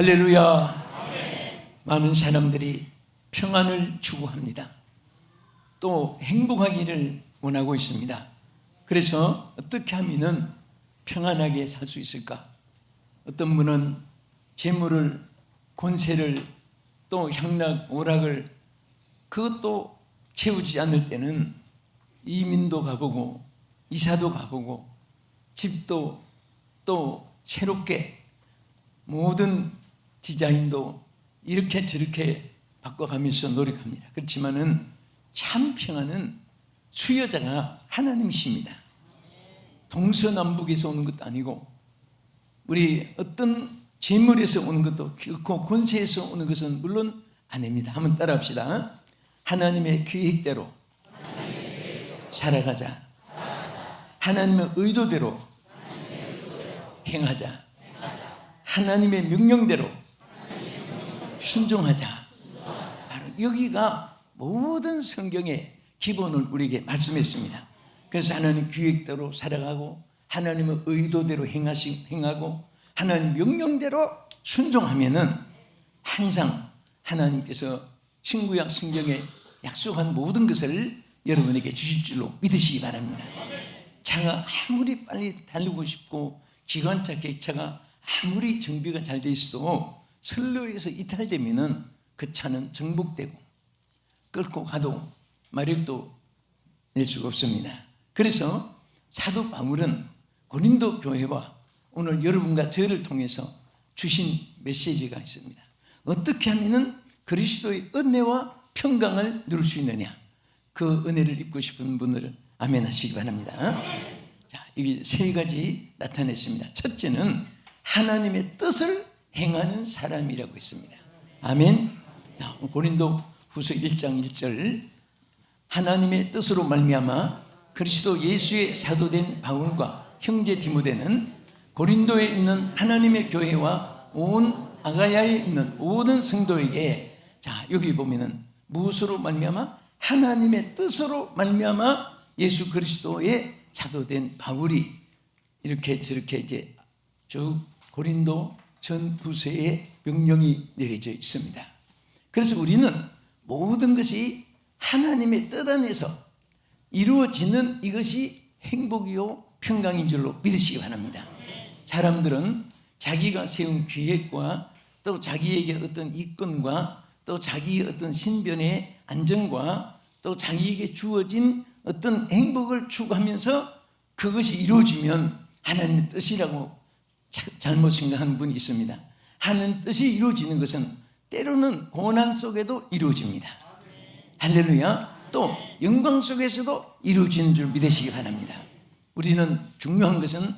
할렐루야. 많은 사람들이 평안을 추구합니다. 또 행복하기를 원하고 있습니다. 그래서 어떻게 하면은 평안하게 살 수 있을까? 어떤 분은 재물을, 권세를, 또 향락, 오락을 그것도 채우지 않을 때는 이민도 가보고 이사도 가보고 집도 또 새롭게 모든 디자인도 이렇게 저렇게 바꿔가면서 노력합니다. 그렇지만은 참 평안은 수여자가 하나님이십니다. 동서남북에서 오는 것도 아니고 우리 어떤 재물에서 오는 것도 결코 권세에서 오는 것은 물론 아닙니다. 한번 따라합시다. 하나님의 계획대로 살아가자. 하나님의 의도대로 행하자. 하나님의 명령대로 순종하자. 바로 여기가 모든 성경의 기본을 우리에게 말씀했습니다. 그래서 하나님 계획대로 살아가고 하나님의 의도대로 행하시, 행하고 하나님 명령대로 순종하면은 항상 하나님께서 신구약 성경에 약속한 모든 것을 여러분에게 주실 줄로 믿으시기 바랍니다. 차가 아무리 빨리 달리고 싶고 기관차 개차가 아무리 정비가 잘 돼 있어도 선로에서 이탈되면은 그 차는 정복되고 끌고 가도 마력도 낼 수가 없습니다. 그래서 사도 바울은 고린도 교회와 오늘 여러분과 저를 통해서 주신 메시지가 있습니다. 어떻게 하면은 그리스도의 은혜와 평강을 누릴 수 있느냐? 그 은혜를 입고 싶은 분들은 아멘 하시기 바랍니다. 자, 이게 세 가지 나타냈습니다. 첫째는 하나님의 뜻을 행하는 사람이라고 했습니다. 아멘. 자, 고린도 후서 1장 1절 하나님의 뜻으로 말미암아 그리스도 예수의 사도된 바울과 형제 디모데는 고린도에 있는 하나님의 교회와 온 아가야에 있는 모든 성도에게 자 여기 보면은 무엇으로 말미암아 하나님의 뜻으로 말미암아 예수 그리스도의 사도된 바울이 이렇게 저렇게 이제 쭉 고린도 전후세에 명령이 내려져 있습니다. 그래서 우리는 모든 것이 하나님의 뜻 안에서 이루어지는 이것이 행복이요 평강인 줄로 믿으시기 바랍니다. 사람들은 자기가 세운 계획과 또 자기에게 어떤 이권과 또 자기의 어떤 신변의 안정과 또 자기에게 주어진 어떤 행복을 추구하면서 그것이 이루어지면 하나님의 뜻이라고 잘못 생각하는 분이 있습니다. 하는 뜻이 이루어지는 것은 때로는 고난 속에도 이루어집니다. 할렐루야. 또 영광 속에서도 이루어지는 줄 믿으시기 바랍니다. 우리는 중요한 것은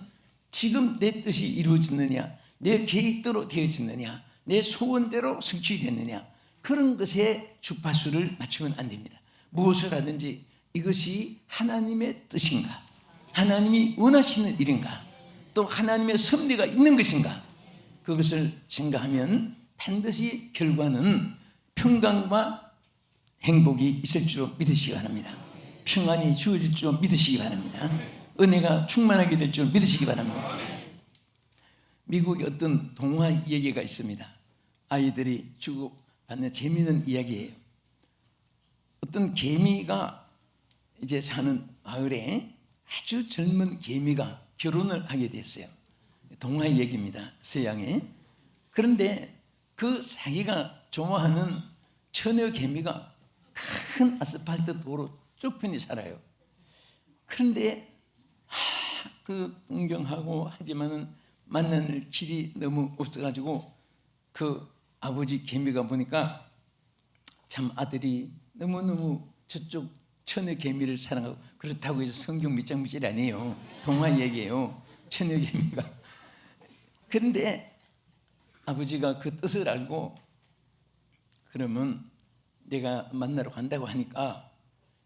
지금 내 뜻이 이루어졌느냐, 내 계획대로 되어졌느냐, 내 소원대로 성취됐느냐 그런 것에 주파수를 맞추면 안 됩니다. 무엇을 하든지 이것이 하나님의 뜻인가, 하나님이 원하시는 일인가, 또 하나님의 섭리가 있는 것인가 그것을 생각하면 반드시 결과는 평강과 행복이 있을 줄 믿으시기 바랍니다. 평안이 주어질 줄 믿으시기 바랍니다. 은혜가 충만하게 될 줄 믿으시기 바랍니다. 미국의 어떤 동화 얘기가 있습니다. 아이들이 주고받는 재미있는 이야기예요. 어떤 개미가 이제 사는 마을에 아주 젊은 개미가 결혼을 하게 됐어요. 동화 얘기입니다. 서양에. 그런데 그 자기가 좋아하는 처녀 개미가 큰 아스팔트 도로 좁편히 살아요. 그런데 하, 그 동경하고 하지만은 만나는 길이 너무 없어가지고 그 아버지 개미가 보니까 참 아들이 너무너무 저쪽 천의 개미를 사랑하고 그렇다고 해서 성경 밑장미질 아니에요. 동화 얘기예요. 천의 개미가. 그런데 아버지가 그 뜻을 알고 그러면 내가 만나러 간다고 하니까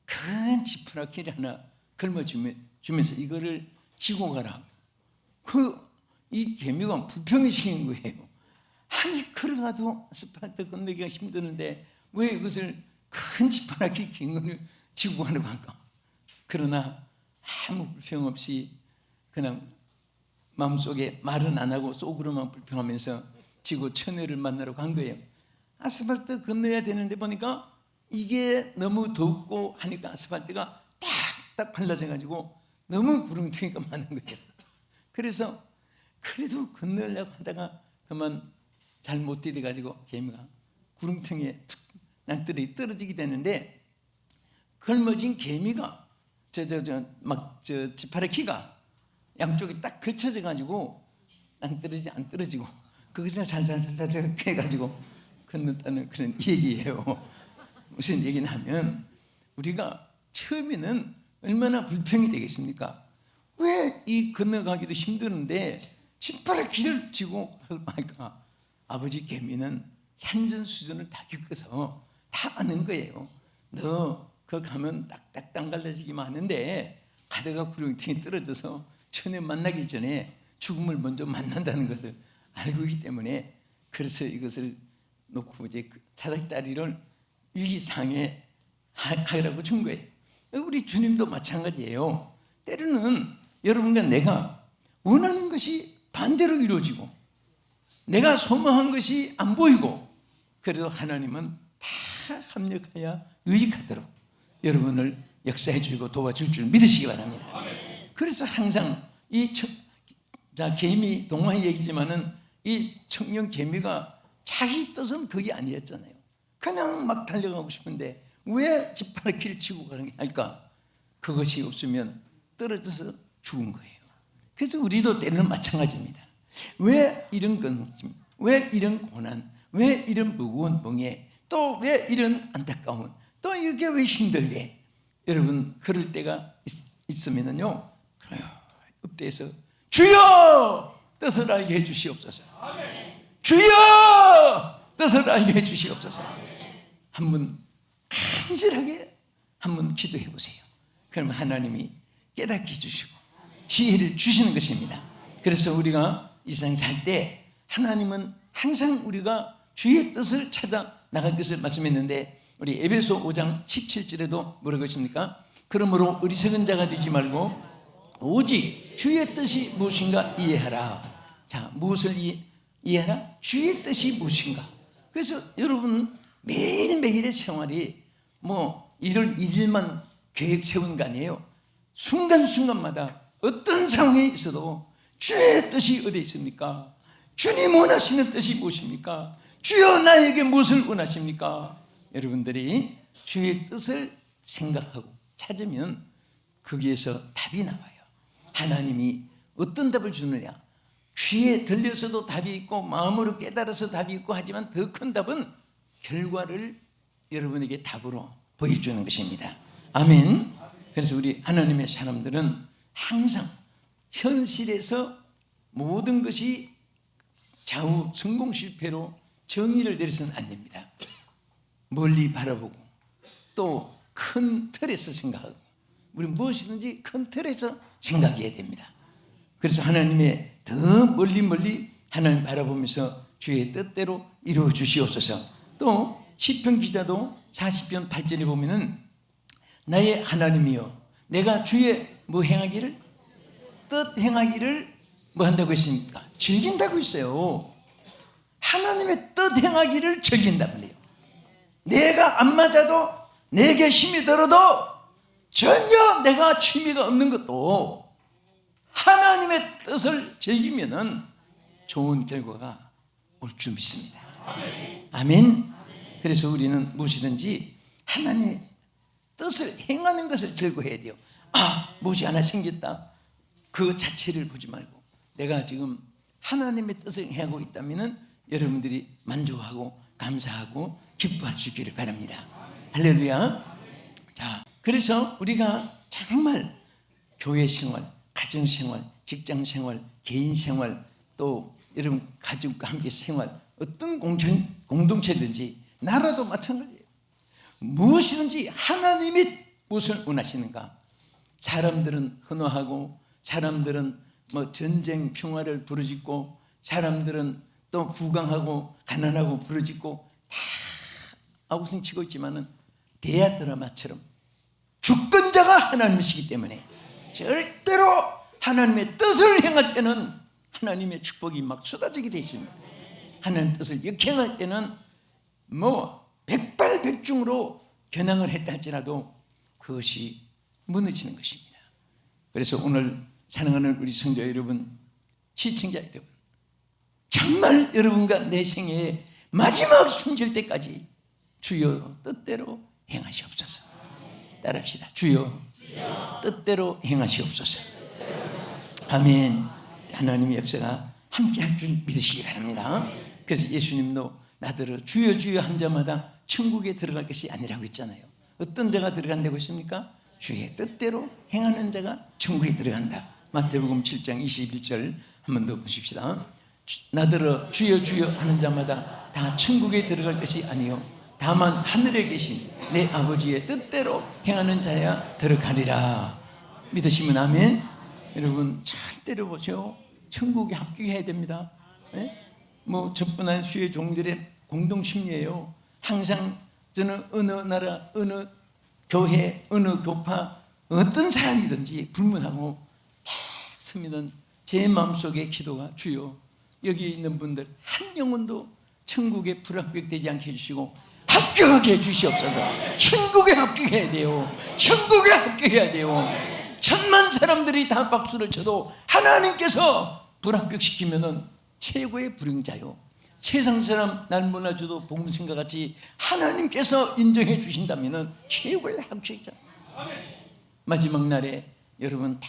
큰 지푸라기를 하나 걸머주면서 이거를 지고 가라. 그 이 개미가 불평이시킨 거예요. 아니 걸어가도 아스팔트 건너기가 힘드는데 왜 이것을 큰 지푸라기 긴 거를 가는 건가? 그러나 아무 불평 없이 그냥 마음속에 말은 안 하고 속으로만 불평하면서 지고 처녀를 만나러 간 거예요. 아스팔트 건너야 되는데 보니까 이게 너무 덥고 하니까 아스팔트가 딱딱 갈라져 가지고 너무 구름탱이가 많은 거예요. 그래서 그래도 건너려고 하다가 그만 잘못 뛰어 가지고 개미가 구름탱이에 툭 낭떠러지 떨어지게 되는데 걸머진 개미가 저저저막저 지파의 키가 양쪽에 딱 걸쳐져 가지고 안 떨어지지 안 떨어지고 거기서 잘잘잘잘 해가지고 건넜다는 그런 얘기예요. 무슨 얘기냐면 우리가 처음에는 얼마나 불평이 되겠습니까? 왜 이 건너가기도 힘드는데 길을 지고 하니까 아버지 개미는 산전수전을 다 겪어서 다 아는 거예요. 너 그 가면 딱딱딱 갈라지기만 하는데 가다가 구렁텅이 떨어져서 처녀 만나기 전에 죽음을 먼저 만난다는 것을 알고 있기 때문에 그래서 이것을 놓고 이제 그 사닥다리를 위기상에 하- 하라고 준 거예요. 우리 주님도 마찬가지예요. 때로는 여러분과 내가 원하는 것이 반대로 이루어지고 내가 소망한 것이 안 보이고 그래도 하나님은 다 합력하여 유익하도록 여러분을 역사해 주고 도와줄 줄 믿으시기 바랍니다. 그래서 항상 이 청, 자, 개미 동화의 얘기지만은 이 청년 개미가 자기 뜻은 그게 아니었잖아요. 그냥 막 달려가고 싶은데 왜 짓바라 길을 치고 가는 게 할까? 그것이 없으면 떨어져서 죽은 거예요. 그래서 우리도 때로는 마찬가지입니다. 왜 이런 건짐, 왜 이런 고난, 왜 이런 무거운 멍에, 또 왜 이런 안타까움, 또 이게 왜 힘들게? 여러분 그럴 때가 있, 으면은요 엎드려서 주여 뜻을 알게 해주시옵소서. 주여 뜻을 알게 해주시옵소서. 한번 간절하게 한번 기도해 보세요. 그러면 하나님이 깨닫게 해주시고 지혜를 주시는 것입니다. 그래서 우리가 이 세상 살 때 하나님은 항상 우리가 주의 뜻을 찾아 나갈 것을 말씀했는데 우리 에베소 5장 17절에도 뭐라고 했습니까? 그러므로 어리석은 자가 되지 말고 오직 주의 뜻이 무엇인가 이해하라. 자, 무엇을 이해, 이해하라? 주의 뜻이 무엇인가? 그래서 여러분 매일매일의 생활이 뭐 일을 일일만 계획 세운 거 아니에요. 순간순간마다 어떤 상황에 있어도 주의 뜻이 어디 있습니까? 주님 원하시는 뜻이 무엇입니까? 주여 나에게 무엇을 원하십니까? 여러분들이 주의 뜻을 생각하고 찾으면 거기에서 답이 나와요. 하나님이 어떤 답을 주느냐? 귀에 들려서도 답이 있고 마음으로 깨달아서 답이 있고 하지만 더 큰 답은 결과를 여러분에게 답으로 보여주는 것입니다. 아멘. 그래서 우리 하나님의 사람들은 항상 현실에서 모든 것이 좌우 성공 실패로 정의를 내려서는 안 됩니다. 멀리 바라보고 또 큰 틀에서 생각하고 우리 무엇이든지 큰 틀에서 생각해야 됩니다. 그래서 하나님의 더 멀리 멀리 하나님 바라보면서 주의 뜻대로 이루어 주시옵소서. 또 시편 기자도 40편 8절에 보면은 나의 하나님이여 내가 주의 뭐 행하기를 뜻 행하기를 뭐 한다고 했습니까? 즐긴다고 했어요. 하나님의 뜻 행하기를 즐긴답니다. 내가 안 맞아도 내게 힘이 들어도 전혀 내가 취미가 없는 것도 하나님의 뜻을 즐기면은 좋은 결과가 올 줄 믿습니다. 아멘. 그래서 우리는 무엇이든지 하나님의 뜻을 행하는 것을 즐거워해야 돼요. 아, 무엇이 하나 생겼다. 그 자체를 보지 말고 내가 지금 하나님의 뜻을 행하고 있다면은 여러분들이 만족하고 감사하고 있기를 바랍니다. 할렐루야. 자, 그래서 우리가 정말 교회 생활, 가정 생활, 직장 생활, 개인 생활, 또 여러분 가족과 함께 생활, 어떤 공천, 공동체든지 나라도 마찬가지예요. 무엇이든지 하나님이 무엇을 원하시는가? 사람들은 헌화하고 사람들은 뭐 전쟁 평화를 부르짖고 사람들은 또 부강하고 가난하고 부르짖고 다 아우성 치고 있지만은 대야 드라마처럼 주권자가 하나님이시기 때문에 절대로 하나님의 뜻을 행할 때는 하나님의 축복이 막 쏟아지게 돼 있습니다. 하는 뜻을 역행할 때는 뭐 백발백중으로 겨냥을 했다 할지라도 그것이 무너지는 것입니다. 그래서 오늘 사랑하는 우리 성도 여러분, 시청자 여러분, 정말 여러분과 내 생애의 마지막 숨질 때까지 주여 뜻대로 행하시옵소서. 따라합시다. 주여 뜻대로 행하시옵소서. 아멘. 하나님의 역사가 함께 할 줄 믿으시기 바랍니다. 그래서 예수님도 나더러 주여 주여 한 자마다 천국에 들어갈 것이 아니라고 했잖아요. 어떤 자가 들어간다고 했습니까? 주의 뜻대로 행하는 자가 천국에 들어간다. 마태복음 7장 21절 한 번 더 보십시다. 주- 나더러 주여 주여 하는 자마다 다 천국에 들어갈 것이 아니요 다만 하늘에 계신 내 아버지의 뜻대로 행하는 자야 들어가리라. 믿으시면 아멘. 여러분 절대로 보세요. 천국에 합격해야 됩니다. 예? 뭐 적분한 수의 종들의 공동 심리예요. 항상 저는 어느 나라, 어느 교회, 어느 교파, 어떤 사람이든지 불문하고 탁 서면은 제 마음속의 기도가 주요 여기 있는 분들 한 영혼도 천국에 불합격되지 않게 해주시고 합격하게 해주시옵소서. 천국에 합격해야 돼요. 천국에 합격해야 돼요. 천만 사람들이 다 박수를 쳐도 하나님께서 불합격시키면 은 최고의 불행자요. 세상 사람 날 몰라줘도 복음생과 같이 하나님께서 인정해 주신다면 은 최고의 합격자 마지막 날에 여러분 다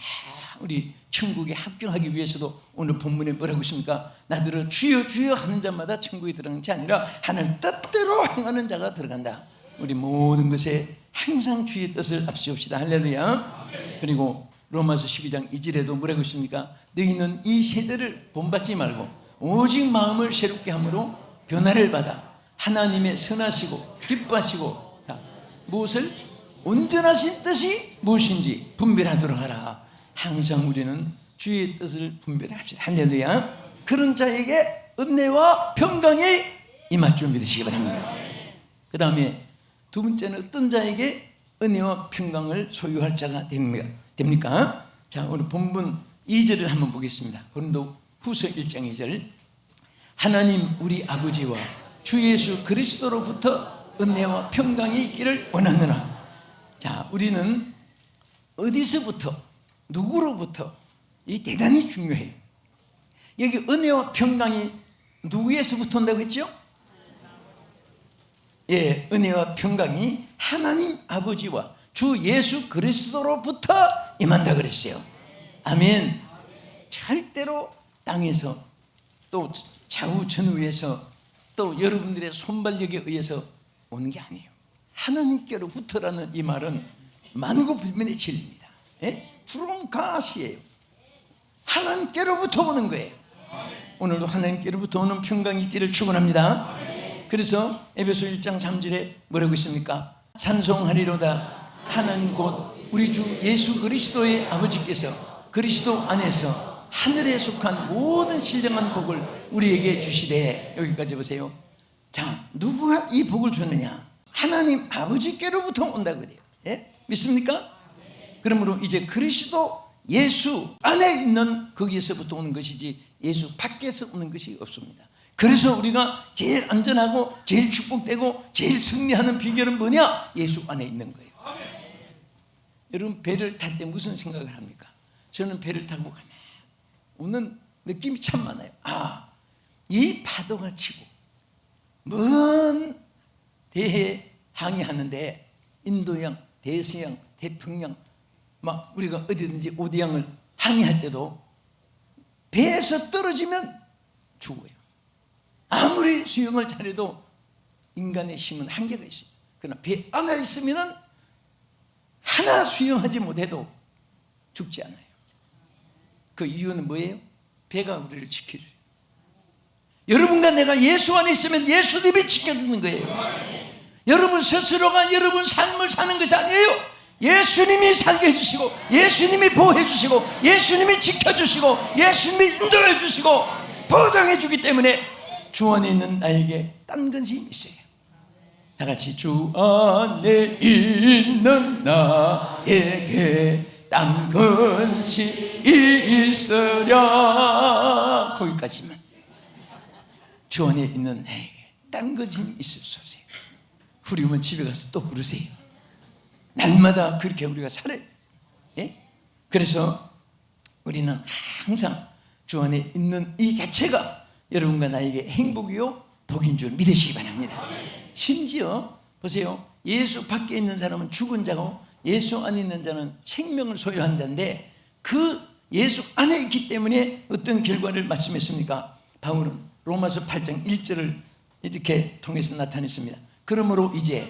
우리 천국에 합격하기 위해서도 오늘 본문에 뭐라고 있습니까? 나들어 주여 주여 하는 자마다 천국에 들어가는 게 아니라 하는 뜻대로 행하는 자가 들어간다. 우리 모든 것에 항상 주의 뜻을 앞세웁시다. 할렐루야. 그리고 로마서 12장 2절에도 뭐라고 있습니까? 너희는 이 세대를 본받지 말고 오직 마음을 새롭게 함으로 변화를 받아 하나님의 선하시고 기뻐하시고 다 무엇을 온전하신 뜻이 무엇인지 분별하도록 하라. 항상 우리는 주의 뜻을 분별합시다. 할렐루야. 그런 자에게 은혜와 평강이 임할 줄 믿으시기 바랍니다. 그 다음에 두 번째는 어떤 자에게 은혜와 평강을 소유할 자가 됩니까? 자, 오늘 본문 2절을 한번 보겠습니다. 고린도 후서 1장 2절. 하나님 우리 아버지와 주 예수 그리스도로부터 은혜와 평강이 있기를 원하노라. 자, 우리는 어디서부터 누구로부터 이 대단히 중요해요. 여기 은혜와 평강이 누구에서부터 온다고 했죠? 예, 은혜와 평강이 하나님 아버지와 주 예수 그리스도로부터 임한다 그랬어요. 아멘. 절대로 땅에서 또 좌우 전후에서 또 여러분들의 손발력에 의해서 오는 게 아니에요. 하나님께로부터라는 이 말은 만고불변의 진리입니다. 예? from God이에요. 하나님께로부터 오는 거예요. 오늘도 하나님께로부터 오는 평강이 있기를 축원합니다. 그래서 에베소 1장 3절에 뭐라고 있습니까? 찬송하리로다 하나님 곧 우리 주 예수 그리스도의 아버지께서 그리스도 안에서 하늘에 속한 모든 신령한 복을 우리에게 주시되 여기까지 보세요. 자, 누구가 이 복을 주느냐? 하나님 아버지께로부터 온다 그래요. 예? 믿습니까? 그러므로 이제 그리스도 예수 안에 있는 거기에서부터 오는 것이지 예수 밖에서 오는 것이 없습니다. 그래서 우리가 제일 안전하고 제일 축복되고 제일 승리하는 비결은 뭐냐? 예수 안에 있는 거예요. 여러분 배를 탈 때 무슨 생각을 합니까? 저는 배를 타고 가면 오는 느낌이 참 많아요. 아, 이 파도가 치고 먼 대해 항해하는데 인도양, 대서양, 태평양 막 우리가 어디든지 오대양을 항해할 때도 배에서 떨어지면 죽어요. 아무리 수영을 잘해도 인간의 힘은 한계가 있어요. 그러나 배 안에 있으면 하나 수영하지 못해도 죽지 않아요. 그 이유는 뭐예요? 배가 우리를 지키려. 여러분과 내가 예수 안에 있으면 예수님이 지켜주는 거예요. 여러분 스스로가 여러분 삶을 사는 것이 아니에요. 예수님이 살게 해주시고, 예수님이 보호해주시고, 예수님이 지켜주시고, 예수님이 인정해주시고, 보장해주기 때문에 주 안에 있는 나에게 딴 것이 있어요. 다 같이 주 안에 있는 나에게 딴 것이 있으랴. 거기까지만. 주 안에 있는 나에게 딴 거짐 있을 수 없어요. 후리면 집에 가서 또 부르세요. 날마다 그렇게 우리가 살아요. 예? 그래서 우리는 항상 주 안에 있는 이 자체가 여러분과 나에게 행복이요 복인 줄 믿으시기 바랍니다. 심지어 보세요. 예수 밖에 있는 사람은 죽은 자고 예수 안에 있는 자는 생명을 소유한 자인데 그 예수 안에 있기 때문에 어떤 결과를 말씀했습니까? 바울은 로마서 8장 1절을 이렇게 통해서 나타냈습니다. 그러므로 이제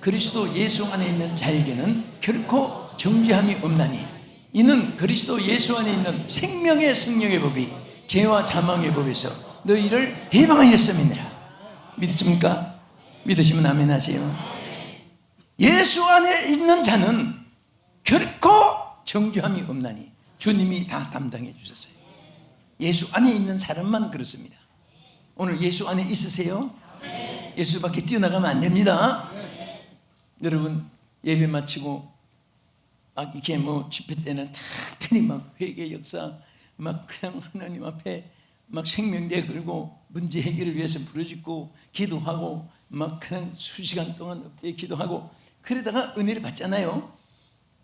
그리스도 예수 안에 있는 자에게는 결코 정죄함이 없나니 이는 그리스도 예수 안에 있는 생명의 성령의 법이 죄와 사망의 법에서 너희를 해방하였음이니라 믿으십니까? 믿으시면 아멘 하세요 예수 안에 있는 자는 결코 정죄함이 없나니 주님이 다 담당해 주셨어요 예수 안에 있는 사람만 그렇습니다 오늘 예수 안에 있으세요? 예수 밖에 뛰어나가면 안 됩니다 여러분 예배 마치고 막 이렇게 뭐 집회 때는 특별히 막 회개 역사 막 그냥 하나님 앞에 막 생명대 걸고 문제 해결을 위해서 부르짖고 기도하고 막 그냥 수시간 동안 엎드려 기도하고 그러다가 은혜를 받잖아요.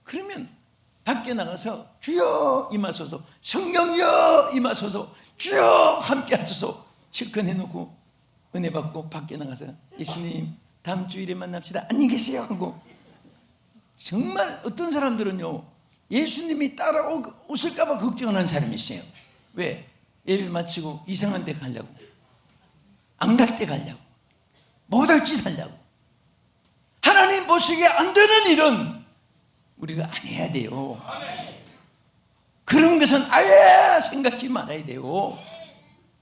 그러면 밖에 나가서 주여 임하소서 성령이여 임하소서 주여 함께 하소서 실컷 해놓고 은혜 받고 밖에 나가서 예수님 다음 주일에 만납시다. 안녕히 계세요 하고. 정말 어떤 사람들은요 예수님이 따라오실까 봐 걱정하는 사람이 있어요. 왜? 예배 마치고 이상한 데 가려고. 안 갈 때 가려고. 못할 짓 하려고. 하나님 보시기에 안 되는 일은 우리가 안 해야 돼요. 그런 것은 아예 생각지 말아야 돼요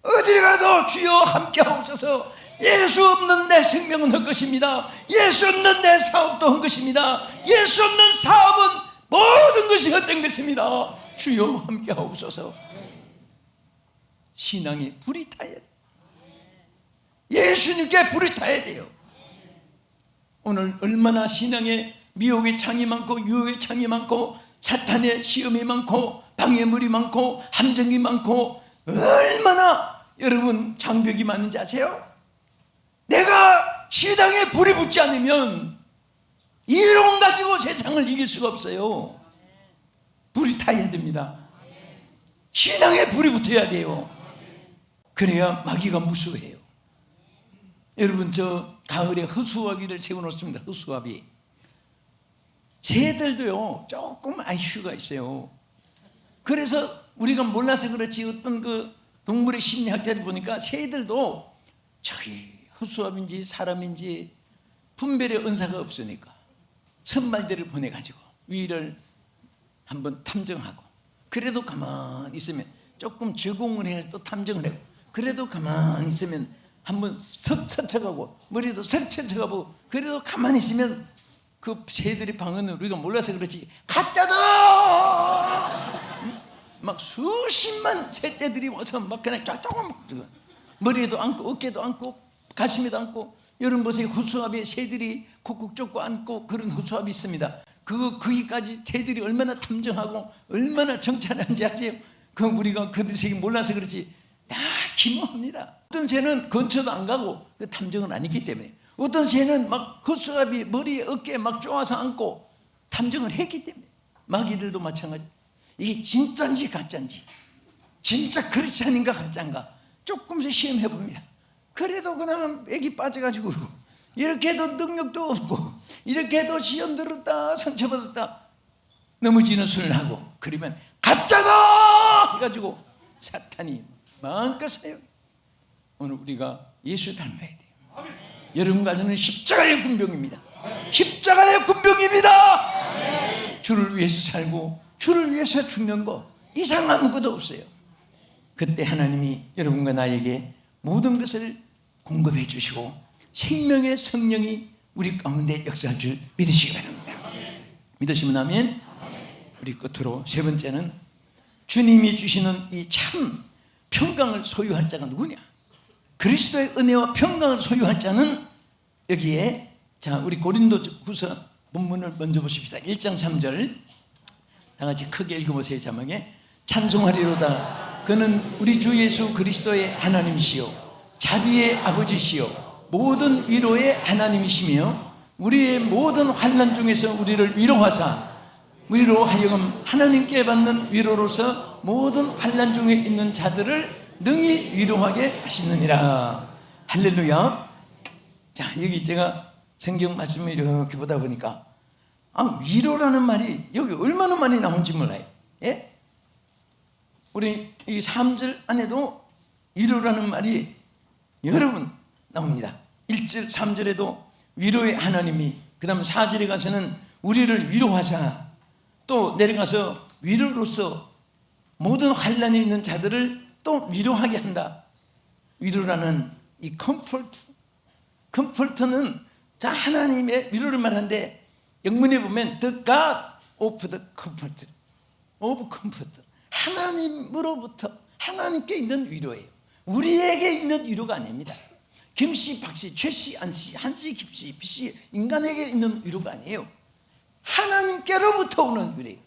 어디 가도 주여 함께 하옵소서. 예수 없는 내 생명은 헛것입니다. 예수 없는 내 사업도 헛것입니다. 예수 없는 사업은 모든 것이 헛된 것입니다. 주여 함께 하옵소서. 신앙에 불이 타야 돼요. 예수님께 불이 타야 돼요. 오늘 얼마나 신앙에 미혹의 창이 많고 유혹의 창이 많고 사탄의 시험이 많고 방해물이 많고 함정이 많고 얼마나 여러분 장벽이 많은지 아세요? 내가 시당에 불이 붙지 않으면 이론 가지고 세상을 이길 수가 없어요. 불이 타야 됩니다. 신앙에 불이 붙어야 돼요. 그래야 마귀가 무수해요. 여러분 저 가을에 허수아비를 세워놓습니다. 허수아비. 새들도요 조금 아이슈가 있어요. 그래서 우리가 몰라서 그렇지 어떤 그 동물의 심리학자들 보니까 새들도 저기 허수아비인지 사람인지 분별의 은사가 없으니까 선발대를 보내가지고 위를 한번 탐정하고 그래도 가만히 있으면 조금 적응을 해서 또 탐정을 하고 그래도 가만히 있으면 한번 석 쳐쳐가고 머리도 석 쳐쳐가고 그래도 가만히 있으면 그 새들이 방언을 우리가 몰라서 그렇지. 가짜다 막 수십만 새떼들이 와서 막 그냥 쫙쫙 머리에도 안고 어깨도 안고 가슴에도 안고 여러분 보세요. 후수압에 새들이 콕콕 쫓고 안고 그런 후수압이 있습니다. 그 거기까지 새들이 얼마나 탐정하고 얼마나 정찰하는지 아세요? 그 우리가 그들이 몰라서 그렇지. 다 기모합니다. 어떤 새는 근처도 안 가고 그 탐정은 아니기 때문에. 어떤 새는 막 후수압이 머리에 어깨에 막 쪼아서 안고 탐정을 했기 때문에. 마귀들도 마찬가지 이게 진짜인지 가짜인지 진짜 그렇지 않은가 가짜인가 조금씩 시험해 봅니다. 그래도 그냥 애기 빠져가지고 이렇게 해도 능력도 없고 이렇게 해도 시험 들었다 상처받았다 넘어지는 수를 하고 그러면 가짜다! 해가지고 사탄이 마음껏 사요. 오늘 우리가 예수 닮아야 돼요. 여러분 가정은 십자가의 군병입니다. 십자가의 군병입니다. 주를 위해서 살고 주를 위해서 죽는 거 이상 아무것도 없어요. 그때 하나님이 여러분과 나에게 모든 것을 공급해 주시고 생명의 성령이 우리 가운데 역사할 줄 믿으시기 바랍니다. 믿으시면 아멘. 우리 끝으로 세 번째는 주님이 주시는 이 참 평강을 소유할 자가 누구냐? 그리스도의 은혜와 평강을 소유할 자는 여기에 자 우리 고린도 후서 본문을 먼저 보십시다. 1장 3절 다 같이 크게 읽어보세요 자막에. 찬송하리로다. 그는 우리 주 예수 그리스도의 하나님이시요. 자비의 아버지시요. 모든 위로의 하나님이시며 우리의 모든 환난 중에서 우리를 위로하사 위로 하여금 하나님께 받는 위로로서 모든 환난 중에 있는 자들을 능히 위로하게 하시느니라. 할렐루야. 자 여기 제가 성경 말씀을 이렇게 보다 보니까 아 위로라는 말이 여기 얼마나 많이 나온지 몰라요? 예? 우리 이 3절 안에도 위로라는 말이 여러 번 나옵니다. 1절 3절에도 위로의 하나님이 그 다음 4절에 가서는 우리를 위로하사. 또 내려가서 위로로서 모든 환란이 있는 자들을 또 위로하게 한다. 위로라는 이 컴포트 컴포트는 자 하나님의 위로를 말하는데 영문에 보면 the God of the comfort of comfort 하나님으로부터 하나님께 있는 위로예요 우리에게 있는 위로가 아닙니다 김씨, 박씨, 최씨, 안씨, 한씨, 김씨, 비씨 인간에게 있는 위로가 아니에요 하나님께로부터 오는 위로예요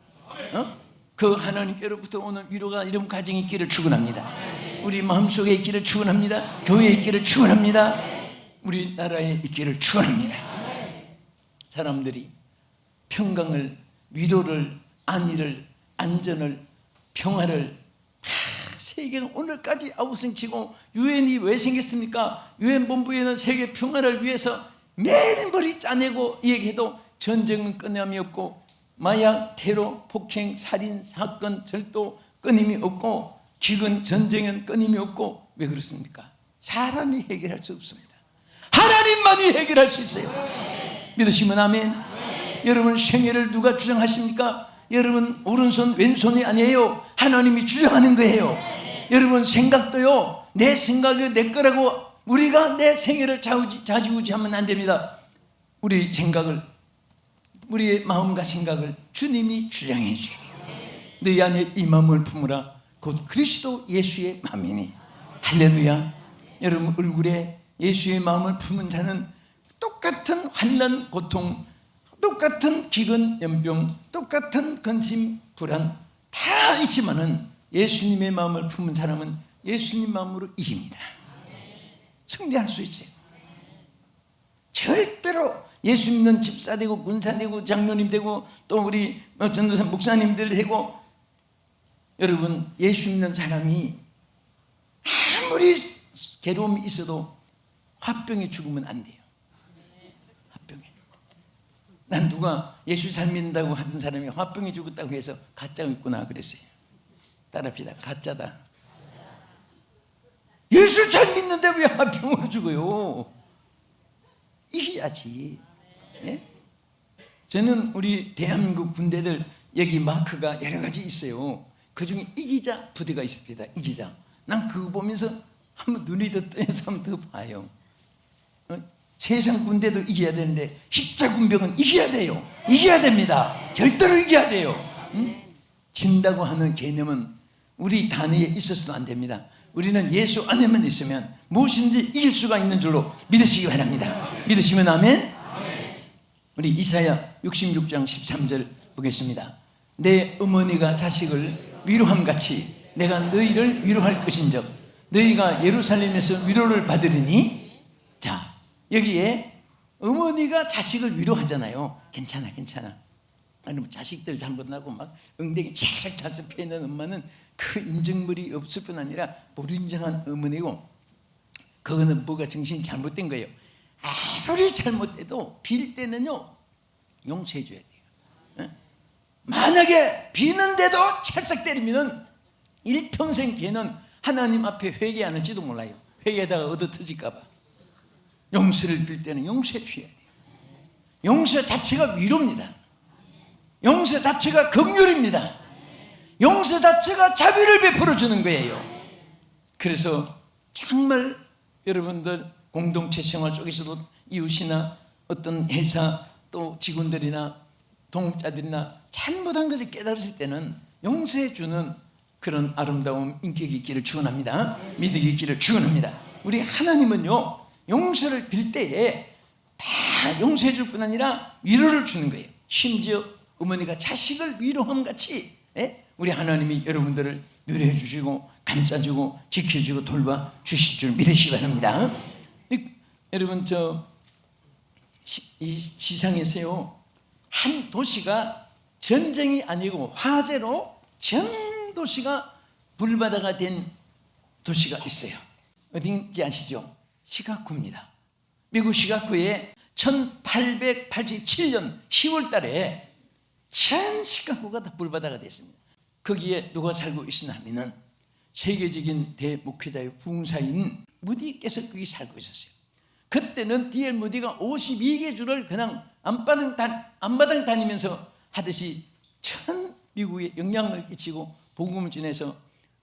어? 그 하나님께로부터 오는 위로가 이런 가정에 있기를 축원합니다. 우리 마음속에 있기를 축원합니다. 교회에 있기를 축원합니다. 우리나라에 있기를 축원합니다. 사람들이 평강을 위로를 안위를 안전을 평화를 하, 세계는 오늘까지 아우성치고 유엔이 왜 생겼습니까? 유엔 본부에는 세계 평화를 위해서 매일 머리 짜내고 얘기해도 전쟁은 끝남이 없고 마약, 테러, 폭행, 살인, 사건, 절도 끊임이 없고 기근, 전쟁은 끊임이 없고 왜 그렇습니까? 사람이 해결할 수 없습니다. 하나님만이 해결할 수 있어요. 믿으시면 아멘. 여러분 생애를 누가 주장하십니까? 여러분 오른손 왼손이 아니에요. 하나님이 주장하는 거예요. 여러분 생각도요. 내 생각이 내 거라고 우리가 내 생애를 좌우지, 좌지우지하면 안 됩니다. 우리 생각을 우리의 마음과 생각을 주님이 주장해 돼요. 너희 안에 이 마음을 품으라. 곧 그리스도 예수의 마음이니. 할렐루야. 여러분 얼굴에 예수의 마음을 품은 자는 똑같은 환난, 고통, 똑같은 기근, 연병, 똑같은 근심, 불안 다 있지만은 예수님의 마음을 품은 사람은 예수님 마음으로 이깁니다. 승리할 수 있어요. 절대로 예수 믿는 집사 되고 군사 되고 장로님 되고 또 우리 전도사 목사님들 되고 여러분 예수 믿는 사람이 아무리 괴로움이 있어도 화병에 죽으면 안 돼요. 난 누가 예수 잘 믿는다고 하던 사람이 화병에 죽었다고 해서 가짜 있구나 그랬어요. 따라합시다. 가짜다. 예수 잘 믿는데 왜 화병으로 죽어요? 이겨야지. 예? 저는 우리 대한민국 군대들 여기 마크가 여러 가지 있어요. 그 중에 이기자 부대가 있습니다. 이기자. 난 그거 보면서 한번 눈이 더 떠서 한번 더 봐요. 어? 세상 군대도 이겨야 되는데 십자 군병은 이겨야 돼요. 이겨야 됩니다. 절대로 이겨야 돼요. 응? 진다고 하는 개념은 우리 단위에 있어서도 안 됩니다. 우리는 예수 안에만 있으면 무엇인지 이길 수가 있는 줄로 믿으시기 바랍니다. 믿으시면 아멘. 우리 이사야 66장 13절 보겠습니다. 내 어머니가 자식을 위로함 같이 내가 너희를 위로할 것인즉 너희가 예루살렘에서 위로를 받으리니 자 여기에 어머니가 자식을 위로하잖아요. 괜찮아 괜찮아. 아니 뭐 자식들 잘못 나고 막 엉덩이 착착 차서 패는 엄마는 그 인정물이 없을 뿐 아니라 불인정한 어머니고 그거는 뭐가 정신이 잘못된 거예요. 아무리 잘못돼도 빌 때는요 용서해 줘야 돼요. 어? 만약에 비는데도 찰싹 때리면 일평생 걔는 하나님 앞에 회개 안 할지도 몰라요. 회개하다가 얻어 터질까봐. 용서를 빌 때는 용서해 줘야 돼요. 용서 자체가 위로입니다. 용서 자체가 긍휼입니다. 용서 자체가 자비를 베풀어 주는 거예요. 그래서 정말 여러분들 공동체 생활 속에서도 이웃이나 어떤 회사 또 직원들이나 동업자들이나 잘못한 것을 깨달으실 때는 용서해 주는 그런 아름다운 인격이 있기를 축원합니다. 믿음이 있기를 축원합니다. 우리 하나님은요 용서를 빌 때에 다 용서해 줄 뿐 아니라 위로를 주는 거예요. 심지어 어머니가 자식을 위로함 같이 예? 우리 하나님이 여러분들을 누려 주시고 감싸주고 지켜주고 돌봐 주실 줄 믿으시기 바랍니다. 이- 여러분 저 시- 이 지상에서요 한 도시가 전쟁이 아니고 화재로 전 도시가 불바다가 된 도시가 있어요. 어딘지 아시죠? 시카고입니다. 미국 시카고에 1887년 10월 달에 전 시카고가 다 불바다가 됐습니다. 거기에 누가 살고 있으나 하면은 세계적인 대목회자의 부흥사인 무디께서 거기 살고 있었어요. 그때는 D.L. 무디가 52개 주를 그냥 안바당, 다, 안바당 다니면서 하듯이 전 미국에 영향을 끼치고 복음을 전해서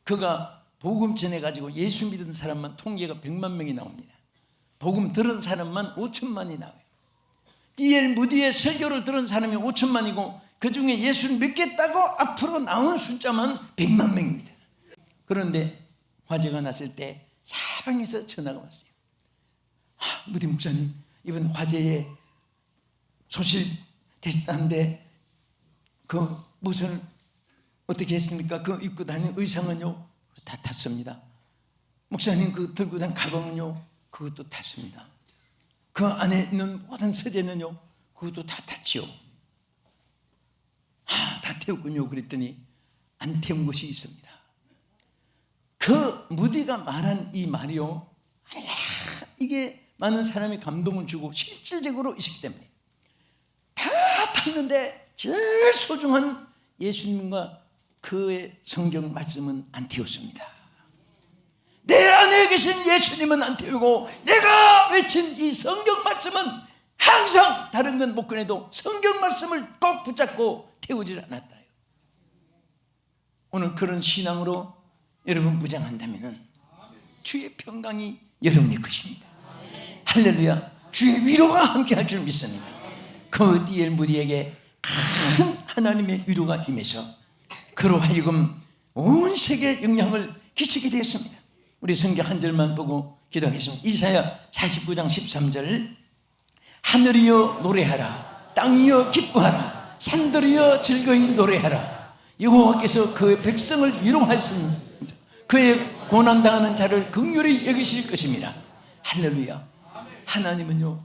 그가 복음 전해가지고 예수 믿은 사람만 통계가 100만 명이 나옵니다. 복음 들은 사람만 5천만이 나와요. D.L. 무디의 설교를 들은 사람이 5천만이고 그 중에 예수를 믿겠다고 앞으로 나온 숫자만 100만 명입니다. 그런데 화재가 났을 때 사방에서 전화가 왔어요. 아, 무디 목사님 이번 화재에 소실 됐다는데 그 무슨 어떻게 했습니까? 그 입고 다니는 의상은요 다 탔습니다. 목사님 그 들고 다니는 가방은요 그것도 탔습니다. 그 안에 있는 모든 서재는요 그것도 다 탔지요. 아, 다 태웠군요. 그랬더니 안 태운 것이 있습니다. 그 무디가 말한 이 말이요. 알라, 이게 많은 사람이 감동을 주고 실질적으로 있기 때문에 다 탔는데 제일 소중한 예수님과 그의 성경 말씀은 안 태웠습니다. 내 안에 계신 예수님은 안 태우고 내가 외친 이 성경 말씀은 항상 다른 건 못 꺼내도 성경 말씀을 꼭 붙잡고 태우질 않았다. 오늘 그런 신앙으로 여러분 무장한다면 주의 평강이 여러분의 것입니다. 할렐루야. 주의 위로가 함께 할 줄 믿습니다. 그 디엘 무디에게 큰 하나님의 위로가 임해서 그로 하여금 온 세계에 영향을 끼치게 되었습니다. 우리 성경 한 절만 보고 기도하겠습니다. 이사야 49장 13절 하늘이여 노래하라 땅이여 기뻐하라 산들이여 즐거이 노래하라 여호와께서 그 백성을 위로하시니 그의 고난당하는 자를 극률히 여기실 것입니다. 할렐루야. 하나님은요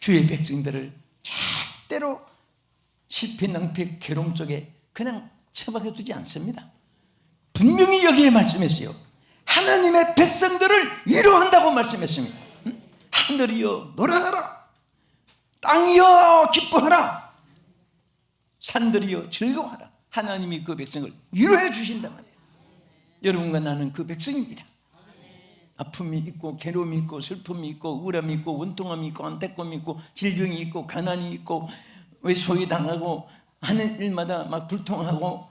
주의 백성들을 절대로 실패, 낭패, 괴로움 속에 그냥 처박혀 두지 않습니다. 분명히 여기에 말씀했어요. 하나님의 백성들을 위로한다고 말씀했습니다. 응? 하늘이여 노래하라. 땅이여 기뻐하라. 산들이여 즐거워하라. 하나님이 그 백성을 위로해 주신단 말이에요. 여러분과 나는 그 백성입니다. 아픔이 있고 괴로움이 있고 슬픔이 있고 우울함이 있고 원통함이 있고 안타까움이 있고 질병이 있고 가난이 있고 외소이 당하고 하는 일마다 막 불통하고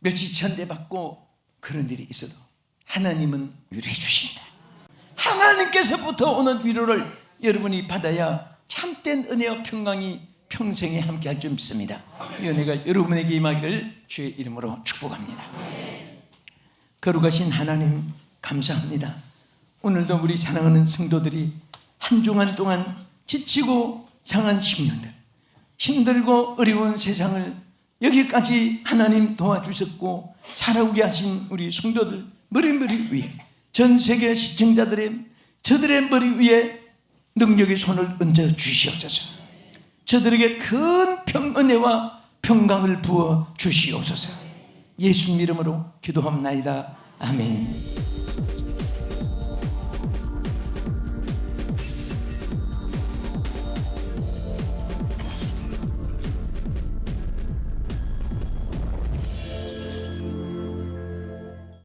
멸시천대 받고 그런 일이 있어도 하나님은 위로해 주신다. 하나님께서부터 오는 위로를 여러분이 받아야 참된 은혜와 평강이 평생에 함께 할 줄 믿습니다. 이 은혜가 여러분에게 임하기를 주의 이름으로 축복합니다. 거룩하신 하나님 감사합니다. 오늘도 우리 사랑하는 성도들이 한 주간 동안 지치고 상한 심령들 힘들고 어려운 세상을 여기까지 하나님 도와주셨고 살아오게 하신 우리 성도들 머리 머리 위에 전 세계 시청자들의 저들의 머리 위에 능력의 손을 얹어 주시옵소서. 저들에게 큰 평은혜와 평강을 부어 주시옵소서. 예수 이름으로 기도합나이다. 아멘.